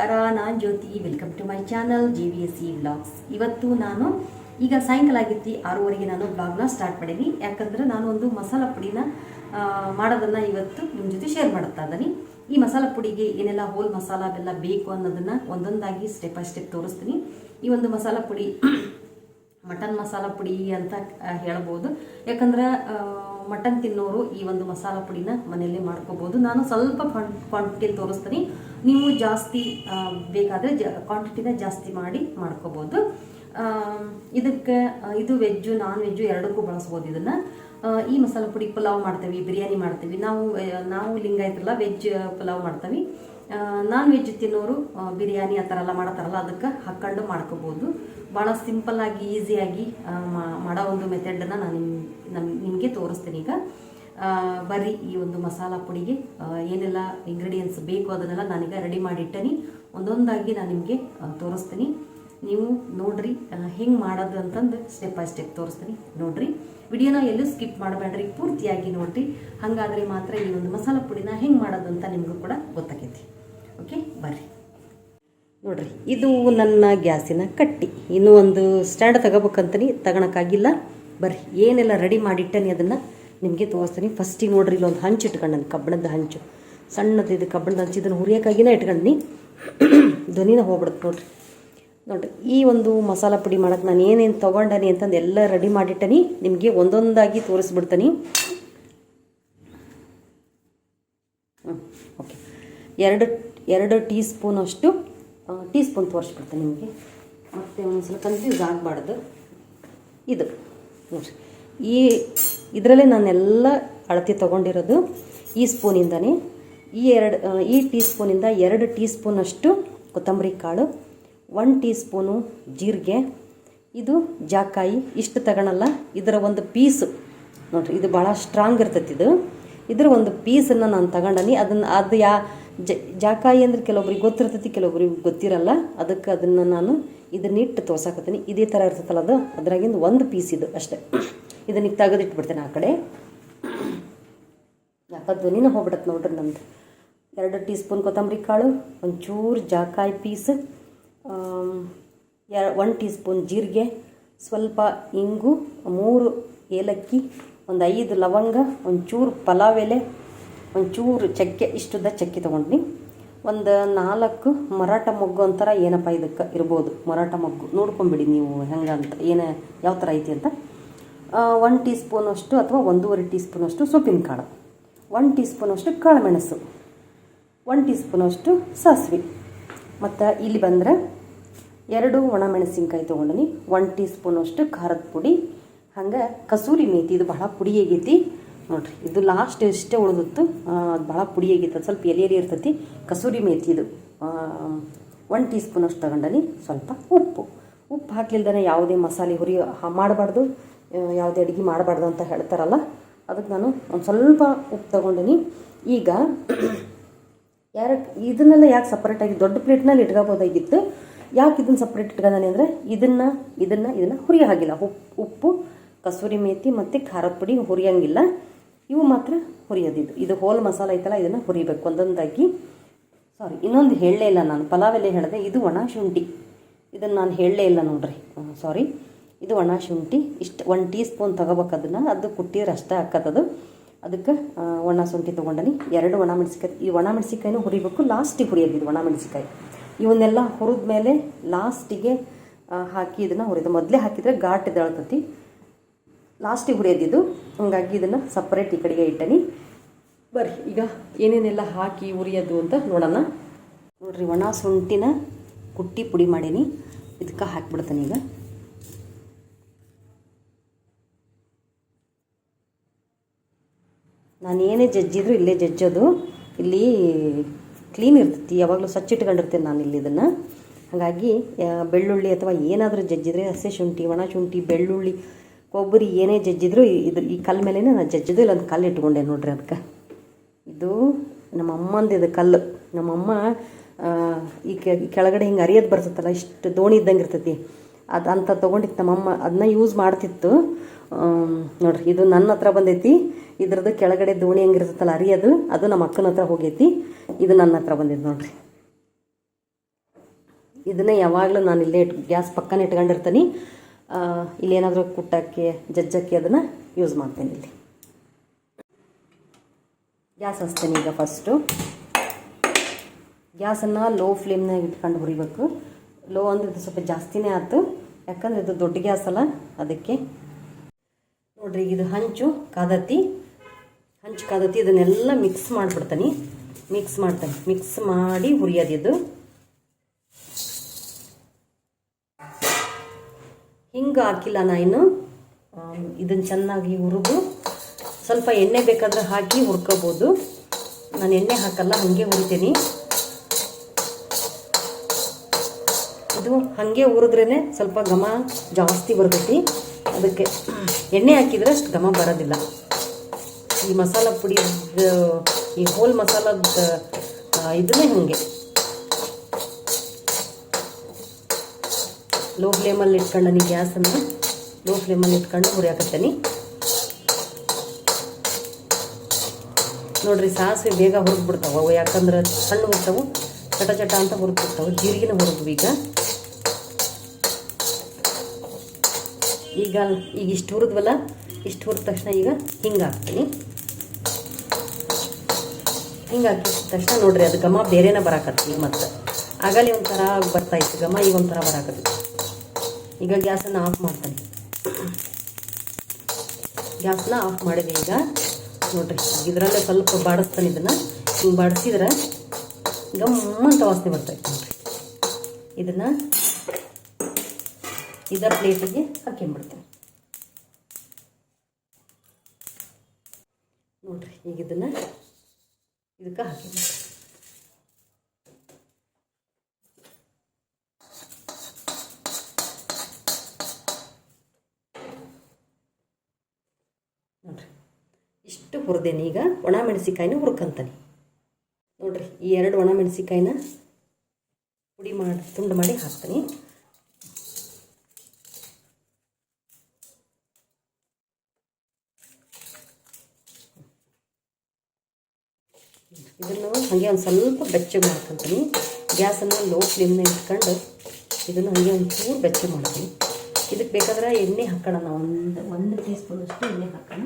ನಮಸ್ಕಾರ ನಾನು Jyothi welcome to my channel G V S C vlogs ಇವತ್ತು ನಾನು ಈಗ ಸಾಯಂಕಾಲ ಆಗಿತ್ತು, ಆರೂವರೆಗೆ ನಾನು ಬ್ಲಾಗ್ನ ಸ್ಟಾರ್ಟ್ ಮಾಡೀನಿ. ಯಾಕಂದ್ರೆ ನಾನು ಒಂದು ಮಸಾಲ ಪುಡಿನ ಮಾಡೋದನ್ನು ಇವತ್ತು ನಿಮ್ಮ ಜೊತೆ ಶೇರ್ ಮಾಡುತ್ತಾ ಇದ್ದೀನಿ. ಈ ಮಸಾಲ ಪುಡಿಗೆ ಏನೆಲ್ಲ ಹೋಲ್ ಮಸಾಲ ಅವೆಲ್ಲ ಬೇಕು ಅನ್ನೋದನ್ನ ಒಂದೊಂದಾಗಿ ಸ್ಟೆಪ್ ಬೈ ಸ್ಟೆಪ್ ತೋರಿಸ್ತೀನಿ. ಈ ಒಂದು ಮಸಾಲ ಪುಡಿ, ಮಟನ್ ಮಸಾಲ ಪುಡಿ ಅಂತ ಹೇಳ್ಬೋದು. ಯಾಕಂದ್ರೆ ಮಟನ್ ತಿನ್ನೋರು ಈ ಒಂದು ಮಸಾಲ ಪುಡಿನ ಮನೆಯಲ್ಲೇ ಮಾಡ್ಕೋಬೋದು. ನಾನು ಸ್ವಲ್ಪ ಕ್ವಾಂಟಿಟಿಯಲ್ಲಿ ತೋರಿಸ್ತೀನಿ. ನೀವು ಜಾಸ್ತಿ ಬೇಕಾದರೆ ಜ ಕ್ವಾಂಟಿಟಿನ ಜಾಸ್ತಿ ಮಾಡಿ ಮಾಡ್ಕೋಬೋದು. ಇದಕ್ಕೆ ಇದು ವೆಜ್ಜು ನಾನ್ ವೆಜ್ಜು ಎರಡಕ್ಕೂ ಬಳಸ್ಬೋದು ಇದನ್ನು. ಈ ಮಸಾಲೆ ಪುಡಿ ಪಲಾವ್ ಮಾಡ್ತೀವಿ, ಬಿರಿಯಾನಿ ಮಾಡ್ತೀವಿ. ನಾವು ನಾವು ನಾವು ಐತಲ್ಲ ವೆಜ್ ಪಲಾವ್ ಮಾಡ್ತೀವಿ. ನಾನ್ ವೆಜ್ ತಿನ್ನೋರು ಬಿರಿಯಾನಿ ಆ ಥರ ಎಲ್ಲ ಮಾಡ್ತಾರಲ್ಲ, ಅದಕ್ಕೆ ಹಾಕ್ಕೊಂಡು ಮಾಡ್ಕೋಬೋದು. ಭಾಳ ಸಿಂಪಲ್ಲಾಗಿ ಈಸಿಯಾಗಿ ಮಾಡೋ ಒಂದು ಮೆಥಡನ್ನು ನಾನು ನಿಮ್ಮ ನಮ್, ನಿಮಗೆ ತೋರಿಸ್ತೀನಿ ಈಗ. ಬರ್ರಿ ಈ ಒಂದು ಮಸಾಲ ಪುಡಿಗೆ. ಏನೆಲ್ಲ ಇಂಗ್ರೀಡಿಯೆಂಟ್ಸ್ ಬೇಕು ಅದನ್ನೆಲ್ಲ ನಾನೀಗ ರೆಡಿ ಮಾಡಿಟ್ಟನಿ. ಒಂದೊಂದಾಗಿ ನಾನು ನಿಮಗೆ ತೋರಿಸ್ತೀನಿ. ನೀವು ನೋಡ್ರಿ ಹೆಂಗೆ ಮಾಡೋದು ಅಂತಂದು ಸ್ಟೆಪ್ ಬೈ ಸ್ಟೆಪ್ ತೋರಿಸ್ತೀನಿ. ನೋಡ್ರಿ. ವಿಡಿಯೋನ ಎಲ್ಲೂ ಸ್ಕಿಪ್ ಮಾಡಬೇಡ್ರಿ. ಪೂರ್ತಿಯಾಗಿ ನೋಡ್ರಿ. ಹಾಗಾದರೆ ಮಾತ್ರ ಈ ಒಂದು ಮಸಾಲ ಪುಡಿನ ಹೆಂಗೆ ಮಾಡೋದು ಅಂತ ನಿಮಗೂ ಕೂಡ ಗೊತ್ತಾಗೈತಿ ಓಕೆ ಬರ್ರಿ. ನೋಡ್ರಿ, ಇದು ನನ್ನ ಗ್ಯಾಸಿನ ಕಟ್ಟಿ. ಇನ್ನೂ ಒಂದು ಸ್ಟ್ಯಾಂಡ್ ತಗೋಬೇಕಂತನಿ. ತಗೊಳಕ್ಕಾಗಿಲ್ಲ. ಬರ್ರಿ, ಏನೆಲ್ಲ ರೆಡಿ ಮಾಡಿಟ್ಟನಿ ಅದನ್ನು. ನಿಮಗೆ ತೋರಿಸ್ತೀನಿ. ಫಸ್ಟಿಗೆ ನೋಡ್ರಿ, ಇಲ್ಲೊಂದು ಹಂಚು ಇಟ್ಕೊಂಡನಿ ಕಬ್ಬಣದ ಹಂಚು. ಸಣ್ಣದು ಇದು ಕಬ್ಬಣದ ಹಂಚು, ಇದನ್ನು ಹುರಿಯೋಕ್ಕಾಗಿನೇ ಇಟ್ಕೊಂಡಿ ಧ್ವನಿನ ಹೋಗ್ಬಿಡುತ್ತೆ ನೋಡ್ರಿ. ನೋಡ್ರಿ, ಈ ಒಂದು ಮಸಾಲ ಪುಡಿ ಮಾಡಕ್ಕೆ ನಾನು ಏನೇನು ತೊಗೊಂಡನಿ ಅಂತಂದು ಎಲ್ಲ ರೆಡಿ ಮಾಡಿಟ್ಟನಿ ನಿಮಗೆ ಒಂದೊಂದಾಗಿ ತೋರಿಸ್ಬಿಡ್ತೀನಿ ಓಕೆ ಎರಡು ಎರಡು ಟೀ ಸ್ಪೂನಷ್ಟು ಟೀ ಸ್ಪೂನ್ ತೋರಿಸ್ಬಿಡ್ತೀನಿ ನಿಮಗೆ. ಮತ್ತು ಒಂದ್ಸಲ ಕನ್ಫ್ಯೂಸ್ ಆಗಬಾರ್ದು. ಇದು, ನೋಡಿರಿ, ಈ ಇದರಲ್ಲೇ ನಾನೆಲ್ಲ ಅಳತೆ ತೊಗೊಂಡಿರೋದು ಈ ಸ್ಪೂನಿಂದನೇ. ಈ ಎರಡು ಈ ಟೀ ಸ್ಪೂನಿಂದ ಎರಡು ಟೀ ಸ್ಪೂನಷ್ಟು ಕೊತ್ತಂಬರಿ ಕಾಳು ಒನ್ ಟೀ ಸ್ಪೂನು ಜೀರಿಗೆ. ಇದು ಜಾಕಾಯಿ, ಇಷ್ಟು ತಗೊಳಲ್ಲ, ಇದರ ಒಂದು ಪೀಸು. ನೋಡಿರಿ, ಇದು ಭಾಳ ಸ್ಟ್ರಾಂಗ್ ಇರ್ತೈತಿ ಇದು. ಇದರ ಒಂದು ಪೀಸನ್ನು ನಾನು ತಗೊಂಡನಿ. ಅದನ್ನು, ಅದು ಯಾ ಜಾಕಾಯಿ ಅಂದ್ರೆ ಕೆಲವೊಬ್ರಿಗೆ ಗೊತ್ತಿರ್ತೈತಿ, ಕೆಲವೊಬ್ರಿಗೆ ಗೊತ್ತಿರಲ್ಲ. ಅದಕ್ಕೆ ಅದನ್ನು ನಾನು ಇದನ್ನಿಟ್ಟು ತೋರ್ಸಾಕತ್ತೀನಿ. ಇದೇ ಥರ ಇರ್ತೈತಲ್ಲ ಅದು? ಅದ್ರಾಗಿಂದ ಒಂದು ಪೀಸ್ ಇದು ಅಷ್ಟೇ. ಇದನ್ನ ಈಗ ತೆಗೆದಿಟ್ಬಿಡ್ತೇನೆ ಆ ಕಡೆ. ಯಾಕೆ ಧ್ವನಿನ ಹೋಗ್ಬಿಡತ್ತೆ ನೋಡ್ರಿ ನಮ್ದು. ಎರಡು ಟೀ ಸ್ಪೂನ್ ಕೊತ್ತಂಬರಿ ಕಾಳು, ಒಂಚೂರು ಜಾಕಾಯಿ ಪೀಸ್ ಒನ್ ಟೀ ಸ್ಪೂನ್ ಜೀರಿಗೆ, ಸ್ವಲ್ಪ ಇಂಗು, ಮೂರು ಏಲಕ್ಕಿ, ಒಂದು ಐದು ಲವಂಗ, ಒಂಚೂರು ಪಲಾವ್ ಎಲೆ, ಒಂಚೂರು ಚಕ್ಕೆ, ಇಷ್ಟುದ ಚಕ್ಕೆ ತೊಗೊಂಡ್ನಿ ಒಂದು ನಾಲ್ಕು ಮರಾಠ ಮೊಗ್ಗು ಅಂತಾರ ಏನಪ್ಪ ಇದಕ್ಕೆ ಇರ್ಬೋದು. ಮರಾಠ ಮೊಗ್ಗು. ನೋಡ್ಕೊಂಬಿಡಿ ನೀವು ಹೆಂಗಂತ, ಏನು, ಯಾವ ಥರ ಐತಿ ಅಂತ. ಒನ್ ಟೀ ಸ್ಪೂನಷ್ಟು ಅಥವಾ ಒಂದೂವರೆ ಟೀ ಸ್ಪೂನಷ್ಟು ಸೊಪ್ಪಿನ ಕಾಳು ಒನ್ ಟೀ ಸ್ಪೂನಷ್ಟು ಕಾಳುಮೆಣಸು ಒನ್ ಟೀ ಸ್ಪೂನಷ್ಟು ಸಾಸಿವೆ. ಮತ್ತು ಇಲ್ಲಿ ಬಂದರೆ ಎರಡು ಒಣಮೆಣಸಿನ್ಕಾಯಿ ತೊಗೊಂಡಿನಿ ಒನ್ ಟೀ ಸ್ಪೂನಷ್ಟು ಖಾರದ ಪುಡಿ. ಹಂಗೆ ಕಸೂರಿ ಮೇತಿ, ಇದು ಬಹಳ ಪುಡಿ ಆಗೈತಿ. ನೋಡ್ರಿ, ಇದು ಲಾಸ್ಟ್ ಇಷ್ಟೇ ಉಳಿದಿತ್ತು ಅದು ಭಾಳ ಪುಡಿ ಆಗೈತೆ ಸ್ವಲ್ಪ ಎಲೆ ಎಲೆ ಇರ್ತೈತಿ. ಕಸೂರಿ ಮೇತಿ ಇದು ಒನ್ ಟೀ ಸ್ಪೂನಷ್ಟು ತಗೊಂಡನಿ, ಸ್ವಲ್ಪ ಉಪ್ಪು. ಉಪ್ಪು ಹಾಕ್ಲಿಲ್ದೇ ಯಾವುದೇ ಮಸಾಲೆ ಹುರಿ ಮಾಡಬಾರ್ದು. ಯಾವುದೇ ಅಡುಗೆ ಮಾಡಬಾರ್ದು ಅಂತ ಹೇಳ್ತಾರಲ್ಲ, ಅದಕ್ಕೆ ನಾನು ಒಂದು ಸ್ವಲ್ಪ ಉಪ್ಪು ತಗೊಂಡಿನಿ. ಈಗ ಯಾರ ಇದನ್ನೆಲ್ಲ ಯಾಕೆ ಸಪ್ರೇಟಾಗಿ ದೊಡ್ಡ ಪ್ಲೇಟ್ನಲ್ಲಿ ಇಟ್ಕೋಬೋದಾಗಿತ್ತು, ಯಾಕೆ ಇದನ್ನು ಸಪ್ರೇಟ್ ಇಟ್ಕೊಂಡಾನೆ ಅಂದರೆ ಇದನ್ನು ಇದನ್ನು ಇದನ್ನು ಹುರಿಯೋ ಹಾಗಿಲ್ಲ ಉಪ್ಪು ಉಪ್ಪು ಕಸೂರಿ ಮೇಥಿ ಮತ್ತು ಖಾರದ ಪುಡಿ ಹುರಿಯಂಗಿಲ್ಲ. ಇವು ಮಾತ್ರ ಹುರಿಯೋದಿದ್ದು. ಇದು ಹೋಲ್ ಮಸಾಲ ಐತಲ್ಲ, ಇದನ್ನು ಹುರಿಬೇಕು. ಒಂದೊಂದಾಗಿ ಸಾರಿ ಇನ್ನೊಂದು ಹೇಳಲೇ ಇಲ್ಲ ನಾನು. ಪಲಾವ್ ಎಲೆ ಹೇಳಿದೆ, ಇದು ಒಣ ಶುಂಠಿ. ಇದನ್ನು ನಾನು ಹೇಳಲೇ ಇಲ್ಲ ನೋಡ್ರಿ. ಸಾರಿ ಇದು ಒಣ ಶುಂಠಿ, ಇಷ್ಟು ಒನ್ ಟೀ ಸ್ಪೂನ್ ತೊಗೋಬೇಕು ಅದನ್ನು, ಅದು ಕುಟ್ಟಿದ್ರೆ ಅಷ್ಟೇ ಹಾಕತ್ತದು ಅದಕ್ಕೆ ಒಣ ಶುಂಠಿ ತೊಗೊಂಡನಿ. ಎರಡು ಒಣ ಮೆಣಸಿಕಾಯಿ ಈ ಒಣ ಮೆಣಸಿಕಾಯಿನೂ ಹುರಿಬೇಕು, ಲಾಸ್ಟಿಗೆ ಹುರಿಯೋದಿದ್ದು ಒಣ ಮೆಣಸಿಕಾಯಿ ಇವನ್ನೆಲ್ಲ ಹುರಿದ ಮೇಲೆ ಲಾಸ್ಟಿಗೆ ಹಾಕಿ ಇದನ್ನು ಹುರಿದು, ಮೊದಲೇ ಹಾಕಿದರೆ ಘಾಟ್ ಇದ್ದಳ್ತತಿ ಲಾಸ್ಟಿಗೆ ಹುರಿಯೋದಿದ್ದು ಹಂಗಾಗಿ ಇದನ್ನು ಸಪ್ರೇಟ್ ಈ ಕಡೆಗೆ ಇಟ್ಟನಿ. ಬರ್ರಿ, ಈಗ ಏನೇನೆಲ್ಲ ಹಾಕಿ ಉರಿಯೋದು ಅಂತ ನೋಡೋಣ. ನೋಡ್ರಿ, ಒಣ ಶುಂಠಿನ ಕುಟ್ಟಿ ಪುಡಿ ಮಾಡೀನಿ. ಇದಕ್ಕೆ ಹಾಕ್ಬಿಡ್ತೀನಿ ಈಗ. ನಾನು ಏನೇ ಜಜ್ಜಿದ್ರು ಇಲ್ಲೇ ಜಜ್ಜೋದು. ಇಲ್ಲಿ ಕ್ಲೀನ್ ಇರ್ತೈತಿ, ಯಾವಾಗಲೂ ಸ್ವಚ್ಛ ಇಟ್ಕೊಂಡಿರ್ತೀನಿ ನಾನು ಇಲ್ಲಿ ಇದನ್ನು. ಹಾಗಾಗಿ ಬೆಳ್ಳುಳ್ಳಿ ಅಥವಾ ಏನಾದರೂ ಜಜ್ಜಿದ್ರೆ ಹಸಿ ಶುಂಠಿ, ಒಣ ಶುಂಠಿ, ಬೆಳ್ಳುಳ್ಳಿ, ಕೊಬ್ಬರಿ ಏನೇ ಜಜ್ಜಿದ್ರು ಇದು ಈ ಕಲ್ಲು ಮೇಲೇ ನಾನು ಜಜ್ಜಿದ್ದು ಇಲ್ಲೊಂದು ಕಲ್ಲು ಇಟ್ಕೊಂಡೆ ನೋಡ್ರಿ ಅದಕ್ಕೆ ಇದು ನಮ್ಮ ಅಮ್ಮಂದು ಇದು ಕಲ್ಲು. ನಮ್ಮಮ್ಮ ಈ ಕೆಳಗಡೆ ಹಿಂಗೆ ಅರಿಯೋದು ಬರ್ತೈತಲ್ಲ ಇಷ್ಟು ದೋಣಿ ಇದ್ದಂಗೆ ಇರ್ತೈತಿ. ಅದು ಅಂತ ತೊಗೊಂಡಿತ್ತು ನಮ್ಮಮ್ಮ. ಅದನ್ನ ಯೂಸ್ ಮಾಡ್ತಿತ್ತು. ನೋಡ್ರಿ, ಇದು ನನ್ನ ಹತ್ರ ಬಂದೈತಿ. ಇದ್ರದ್ದು ಕೆಳಗಡೆ ದೋಣಿ ಹೆಂಗಿರ್ತೈತಲ್ಲ ಅರಿಯೋದು ಅದು? ನಮ್ಮ ಅಕ್ಕನ ಹತ್ರ ಹೋಗೈತಿ. ಇದು ನನ್ನ ಹತ್ರ ಬಂದಿದ್ದು ನೋಡ್ರಿ. ಇದನ್ನೇ ಯಾವಾಗಲೂ ನಾನು ಇಲ್ಲೇ ಇಟ್, ಗ್ಯಾಸ್ ಪಕ್ಕನೇ ಇಟ್ಕೊಂಡಿರ್ತೀನಿ. ಇಲ್ಲೇನಾದರೂ ಕುಟ್ಟಕ್ಕೆ, ಜಜ್ಜಕ್ಕೆ ಅದನ್ನು ಯೂಸ್ ಮಾಡ್ತೇನೆ ಇಲ್ಲಿ. ಗ್ಯಾಸ್ ಹಚ್ತೇನೆ ಈಗ ಫಸ್ಟು ಗ್ಯಾಸನ್ನು ಲೋ ಫ್ಲೇಮ್ನಾಗ ಇಟ್ಕೊಂಡು ಹುರಿಬೇಕು. ಲೋ ಅಂದ್ರೆ ಇದು ಸ್ವಲ್ಪ ಜಾಸ್ತಿನೇ ಆಯ್ತು ಯಾಕಂದ್ರೆ ಇದು ದೊಡ್ಡ ಗ್ಯಾಸ್ ಅಲ್ಲ, ಅದಕ್ಕೆ ನೋಡ್ರಿ, ಇದು ಹಂಚು, ಕಾದತ್ತಿ. ಹಂಚು ಕಾದತಿ ಇದನ್ನೆಲ್ಲ ಮಿಕ್ಸ್ ಮಾಡಿಬಿಡ್ತೀನಿ. ಮಿಕ್ಸ್ ಮಾಡ್ತಾನೆ. ಮಿಕ್ಸ್ ಮಾಡಿ ಹುರಿಯೋದು ಇದು. ಹಿಂಗೆ ಹಾಕಿಲ್ಲ ನಾನು ಇದನ್ನು ಚೆನ್ನಾಗಿ ಹುರಿದು ಸ್ವಲ್ಪ ಎಣ್ಣೆ ಬೇಕಾದ್ರೆ ಹಾಕಿ ಹುರ್ಕೋಬೋದು. ನಾನು ಎಣ್ಣೆ ಹಾಕಲ್ಲ, ಹಾಗೆ ಹುರಿತೀನಿ. ಇದು ಹಾಗೆ ಹುರಿದ್ರೇ ಸ್ವಲ್ಪ ಘಮ ಜಾಸ್ತಿ ಬರ್ತೈತಿ ಅದಕ್ಕೆ ಎಣ್ಣೆ ಹಾಕಿದ್ರೆ ಅಷ್ಟು ಘಮ ಬರೋದಿಲ್ಲ. ಈ ಮಸಾಲ ಪುಡಿ ಈ ಹೋಲ್ ಮಸಾಲದ ಇದನ್ನೇ ಹಾಗೆ. ಲೋ ಫ್ಲೇಮಲ್ಲಿ ಇಟ್ಕೊಂಡು ಗ್ಯಾಸನ್ನು ಲೋ ಫ್ಲೇಮಲ್ಲಿ ಇಟ್ಕೊಂಡು ಹುರಿಯಾಕತ್ತೀನಿ ನೋಡ್ರಿ ಸಾಸಿವೆ ಬೇಗ ಹುರಿದ್ಬಿಡ್ತಾವೆ ಯಾಕಂದ್ರೆ ಸಣ್ಣ ಹುರ್ತಾವು ಚಟ ಚಟ ಅಂತ ಹುರಿದ್ಬಿಡ್ತಾವೆ, ಜೀರಿಗೆನ ಹುರಿದ್ವಿ ಈಗ. ಈಗ ಈಗ ಇಷ್ಟು ಹುರಿದ್ವಲ್ಲ, ಇಷ್ಟು ಹುರಿದ ತಕ್ಷಣ ಈಗ ಹಿಂಗೆ ಹಾಕ್ತೀನಿ. ಹಿಂಗೆ ಹಾಕಿದ ತಕ್ಷಣ ನೋಡ್ರಿ, ಅದು ಗಮ ಬೇರೆನ ಬರಾಕತ್ತಿ ಈಗ ಮತ್ತೆ. ಆಗಲೇ ಒಂಥರ ಬರ್ತಾ ಇತ್ತು, ಘಮ ಈಗ ಒಂಥರ ಬರಾಕತ್ತಿ. ಈಗ ಗ್ಯಾಸನ್ನು ಆಫ್ ಮಾಡ್ತಾನೆ. ಗ್ಯಾಸ್ನ ಆಫ್ ಮಾಡಿದೆ ಈಗ. ನೋಡ್ರಿ, ಇದರಲ್ಲೇ ಸ್ವಲ್ಪ ಬಾಡಿಸ್ತಾನೆ ಇದನ್ನು. ಹಿಂಗೆ ಬಾಡಿಸಿದ್ರೆ ಗಮ್ಮಂತ ವಾಸನೆ ಬರ್ತೈತೆ ನೋಡ್ರಿ. ಇದನ್ನು ಇದ ಪ್ಲೇಟಿಗೆ ಹಾಕ್ಕೊಂಬಿಡ್ತೇನೆ ನೋಡ್ರಿ, ಈಗ ಇದನ್ನು ಇದಕ್ಕೆ ಹಾಕಿಬಿಡ್ತೀನಿ ನೋಡಿರಿ, ಇಷ್ಟು ಹುರಿದೇನೆ, ಈಗ ಒಣ ಮೆಣಸಿಕಾಯಿನ ಹುರ್ಕಂತಾನೆ. ನೋಡ್ರಿ, ಈ ಎರಡು ಒಣ ಮೆಣಸಿಕಾಯಿನ ಪುಡಿ ಮಾಡಿ ತುಂಡು ಮಾಡಿ ಹಾಕ್ತೀನಿ. ಇದನ್ನು ಹಾಗೆ ಒಂದು ಸ್ವಲ್ಪ ಬೆಚ್ಚಗೆ ಮಾಡ್ಕೊತೀನಿ. ಗ್ಯಾಸನ್ನು ಲೋ ಫ್ಲೇಮ್ನ ಇಟ್ಕೊಂಡು ಇದನ್ನು ಹಾಗೆ ಒಂಚೂರು ಚೂರು ಬೆಚ್ಚಗೆ ಮಾಡ್ತೀನಿ. ಇದಕ್ಕೆ ಬೇಕಾದ್ರೆ ಎಣ್ಣೆ ಹಾಕೋಣ ಒಂದು ಒಂದು ಟೀ ಎಣ್ಣೆ ಹಾಕೋಣ.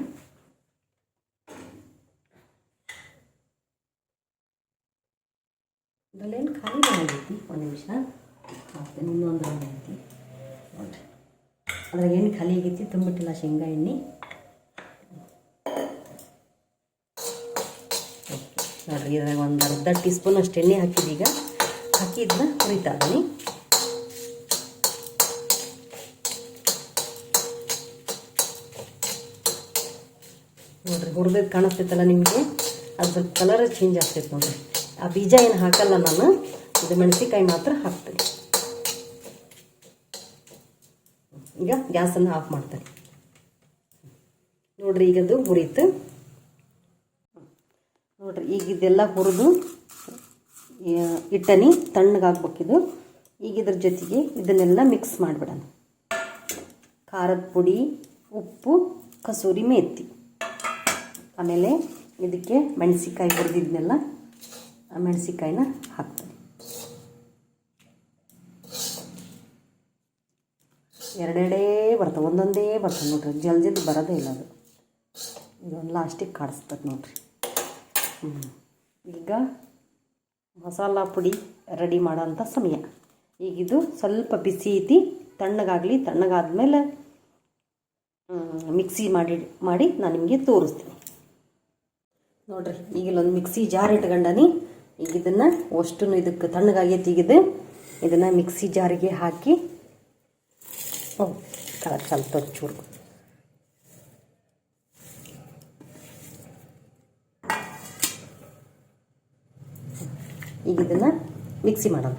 ಇದರಲ್ಲೇನು ಖಾಲಿ ಆಗೈತಿ ಒಂದು ನಿಮಿಷ. ಹಾಕ್ತೇನೆ, ಇನ್ನೊಂದು ಐತಿ. ನೋಡಿರಿ. ಅದ್ರಾಗ ಎಣ್ಣೆ ಖಾಲಿ ಆಗೈತಿ, ತುಂಬಿಟ್ಟಿಲ್ಲ ಶೇಂಗಾ ಎಣ್ಣೆ. ನೋಡ್ರಿ ಇದ್ರಾಗ ಒಂದು ಅರ್ಧ ಟೀ ಸ್ಪೂನ್ ಅಷ್ಟು ಎಣ್ಣೆ ಹಾಕಿದೀಗ ಹಾಕಿ ಇದನ್ನ ಹುರಿತಾ ಇದ್ದೀನಿ. ನೋಡ್ರಿ ಹುರಿದದ್ದು ಕಾಣಿಸ್ತೈತಲ್ಲ ನಿಮಗೆ? ಅದ್ರ ಕಲರ್ ಚೇಂಜ್ ಆಗ್ತೈತೆ ನೋಡ್ರಿ. ಆ ಬೀಜ ಏನು ಹಾಕಲ್ಲ ನಾನು, ಇದು ಮೆಣಸಿಕಾಯಿ ಮಾತ್ರ ಹಾಕ್ತೀನಿ. ಈಗ ಗ್ಯಾಸನ್ನು ಆಫ್ ಮಾಡ್ತೀನಿ. ನೋಡ್ರಿ ಈಗ ಅದು ಹುರಿತು ನೋಡ್ರಿ, ಈಗ ಇದೆಲ್ಲ ಹುರಿದು ಇಟ್ಟನಿ ತಣ್ಣಗಾಗ್ಬೇಕಿದು ಈಗ ಇದ್ರ ಜೊತೆಗೆ ಇದನ್ನೆಲ್ಲ ಮಿಕ್ಸ್ ಮಾಡಿಬಿಡೋಣ. ಖಾರದ ಪುಡಿ, ಉಪ್ಪು, ಕಸೂರಿ ಮೇಥಿ ಆಮೇಲೆ ಇದಕ್ಕೆ ಮೆಣಸಿಕಾಯಿ ಹುರಿದಿದ್ನೆಲ್ಲ, ಆ ಮೆಣಸಿಕಾಯಿನ ಹಾಕ್ತೀನಿ. ಎರಡೆರಡೇ ಬರ್ತವೆ, ಒಂದೊಂದೇ ಬರ್ತವೆ ನೋಡ್ರಿ, ಜಲ್ದಿ ಬರೋದೇ ಇಲ್ಲ ಅದು. ಇದೊಂದು ಲಾಸ್ಟಿಗೆ ಕಾಡಿಸ್ತದೆ ನೋಡ್ರಿ. ಈಗ ಮಸಾಲ ಪುಡಿ ರೆಡಿ ಮಾಡೋಂಥ ಸಮಯ. ಈಗಿದು ಸ್ವಲ್ಪ ಬಿಸಿ ಐತಿ ತಣ್ಣಗಾಗಲಿ, ತಣ್ಣಗಾದ್ಮೇಲೆ ಮಿಕ್ಸಿ ಮಾಡಿ ಮಾಡಿ ನಾನು ನಿಮಗೆ ತೋರಿಸ್ತೀನಿ. ನೋಡ್ರಿ ಈಗಿಲ್ಲೊಂದು ಮಿಕ್ಸಿ ಜಾರ್ ಇಟ್ಕೊಂಡನಿ. ಈಗ ಇದನ್ನು ಅಷ್ಟು ಇದಕ್ಕೆ ತಣ್ಣಗಾಗೈತಿ ಈಗ ಇದು ಇದನ್ನು ಮಿಕ್ಸಿ ಜಾರಿಗೆ ಹಾಕಿ ಓ ಕಲ್ತದ ಚೂರು ಈಗ ಇದನ್ನು ಮಿಕ್ಸಿ ಮಾಡೋಣ.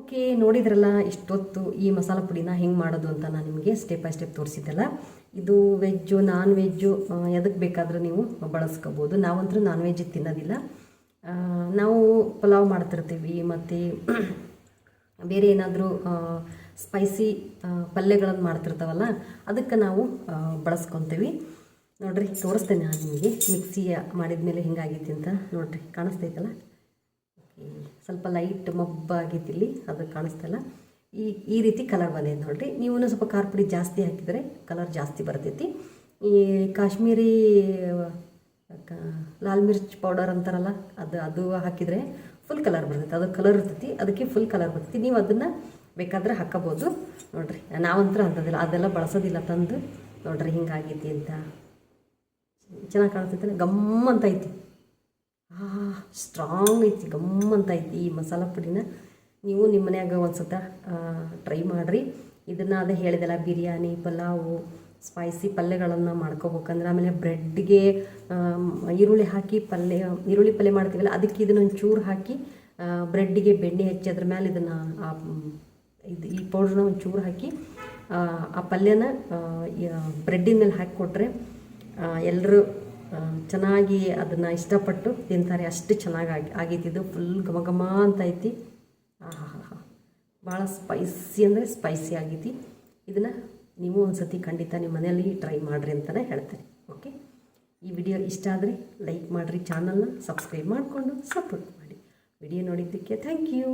ಓಕೆ, ನೋಡಿದ್ರಲ್ಲ ಇಷ್ಟೊತ್ತು ಈ ಮಸಾಲ ಪುಡಿನ ಹೆಂಗೆ ಮಾಡೋದು ಅಂತ ನಾನು ನಿಮಗೆ ಸ್ಟೆಪ್ ಬೈ ಸ್ಟೆಪ್ ತೋರಿಸಿದ್ದೆಲ್ಲ. ಇದು ವೆಜ್ಜು ನಾನ್ ವೆಜ್ಜು ಎದಕ್ಕೆ ಬೇಕಾದರೂ ನೀವು ಬಳಸ್ಕೋಬೋದು. ನಾವಂತೂ ನಾನ್ ವೆಜ್ ತಿನ್ನೋದಿಲ್ಲ ನಾವು ಪಲಾವ್ ಮಾಡ್ತಿರ್ತೀವಿ, ಮತ್ತು ಬೇರೆ ಏನಾದರೂ ಸ್ಪೈಸಿ ಪಲ್ಯಗಳನ್ನು ಮಾಡ್ತಿರ್ತಾವಲ್ಲ, ಅದಕ್ಕೆ ನಾವು ಬಳಸ್ಕೊತೀವಿ. ನೋಡ್ರಿ, ತೋರಿಸ್ತೇನೆ ನಾನು ನಿಮಗೆ. ಮಿಕ್ಸಿ ಮಾಡಿದ್ಮೇಲೆ ಹಿಂಗಾಗೈತಿ ಅಂತ ನೋಡ್ರಿ, ಕಾಣಿಸ್ತೈತಲ್ಲ? ಸ್ವಲ್ಪ ಲೈಟ್ ಮಬ್ಬಾಗೈತಿ ಇಲ್ಲಿ, ಅದು ಕಾಣಿಸ್ತಲ್ಲ. ಈ ಈ ರೀತಿ ಕಲರ್ ಬಂದೈತೆ ನೋಡಿರಿ. ನೀವು ಸ್ವಲ್ಪ ಖಾರ ಪುಡಿ ಜಾಸ್ತಿ ಹಾಕಿದರೆ ಕಲರ್ ಜಾಸ್ತಿ ಬರ್ತೈತಿ. ಈ ಕಾಶ್ಮೀರಿ ಲಾಲ್ ಮಿರ್ಚ್ ಪೌಡರ್ ಅಂತಾರಲ್ಲ, ಅದು ಅದು ಹಾಕಿದರೆ ಫುಲ್ ಕಲರ್ ಬರ್ತೈತಿ. ಅದು ಕಲರ್ ಇರ್ತೈತಿ, ಅದಕ್ಕೆ ಫುಲ್ ಕಲರ್ ಬರ್ತೈತಿ. ನೀವು ಅದನ್ನು ಬೇಕಾದ್ರೆ ಹಾಕೋಬೋದು. ನೋಡಿರಿ, ನಾವಂತರ ಅಂತದಿಲ್ಲ ಅದೆಲ್ಲ ಬಳಸೋದಿಲ್ಲ, ತಂದು ನೋಡ್ರಿ ಹಿಂಗಾಗೈತಿ ಅಂತ. ಚೆನ್ನಾಗಿ ಕಾಣಿಸ್ತೈತೆ ಗಮ್ ಅಂತ ಐತಿ. ಆ ಸ್ಟ್ರಾಂಗ್ ಐತಿ ಗಮ್ ಅಂತ ಐತಿ ಈ ಮಸಾಲ ಪುಡಿನ. ನೀವು ನಿಮ್ಮ ಮನ್ಯಾಗ ಒಂದು ಸತ ಟ್ರೈ ಮಾಡಿರಿ. ಇದನ್ನು ಅದೇ ಹೇಳಿದೆಲ್ಲ ಬಿರಿಯಾನಿ ಪಲಾವು ಸ್ಪೈಸಿ ಪಲ್ಯಗಳನ್ನು ಮಾಡ್ಕೋಬೇಕಂದ್ರೆ ಆಮೇಲೆ ಬ್ರೆಡ್ಗೆ ಈರುಳ್ಳಿ ಹಾಕಿ ಪಲ್ಯ ಈರುಳ್ಳಿ ಪಲ್ಯ ಮಾಡ್ತೀವಲ್ಲ ಅದಕ್ಕೆ ಇದನ್ನ ಒಂಚೂರು ಹಾಕಿ ಬ್ರೆಡ್ಡಿಗೆ ಬೆಣ್ಣೆ ಹಚ್ಚಿ ಅದ್ರ ಮೇಲೆ ಇದನ್ನು ಇದು ಈ ಪೌಡ್ರನ್ನ ಒಂಚೂರು ಹಾಕಿ ಆ, ಪಲ್ಯನ ಬ್ರೆಡ್ಡಿನ ಹಾಕಿ ಕೊಟ್ಟರೆ ಎಲ್ಲರೂ ಚೆನ್ನಾಗಿ ಅದನ್ನು ಇಷ್ಟಪಟ್ಟು ತಿಂತಾರೆ. ಅಷ್ಟು ಚೆನ್ನಾಗಿ ಆಗಿ ಆಗೈತಿದ್ದು ಫುಲ್ ಘಮ ಘಮ ಅಂತ ಐತಿ. ಆಹಾ ಭಾಳ ಸ್ಪೈಸಿ ಅಂದರೆ ಸ್ಪೈಸಿ ಆಗೈತಿ. ಇದನ್ನು ನೀವು ಒಂದು ಸತಿ ಖಂಡಿತ ನಿಮ್ಮ ಮನೆಯಲ್ಲಿ ಟ್ರೈ ಮಾಡಿರಿ ಅಂತಲೇ ಹೇಳ್ತೇನೆ. ಓಕೆ ಈ ವಿಡಿಯೋ ಇಷ್ಟ ಆದರೆ ಲೈಕ್ ಮಾಡಿರಿ ಚಾನಲ್ನ ಸಬ್ಸ್ಕ್ರೈಬ್ ಮಾಡಿಕೊಂಡು ಸಪೋರ್ಟ್ ಮಾಡಿ. ವಿಡಿಯೋ ನೋಡಿದ್ದಕ್ಕೆ ಥ್ಯಾಂಕ್ ಯು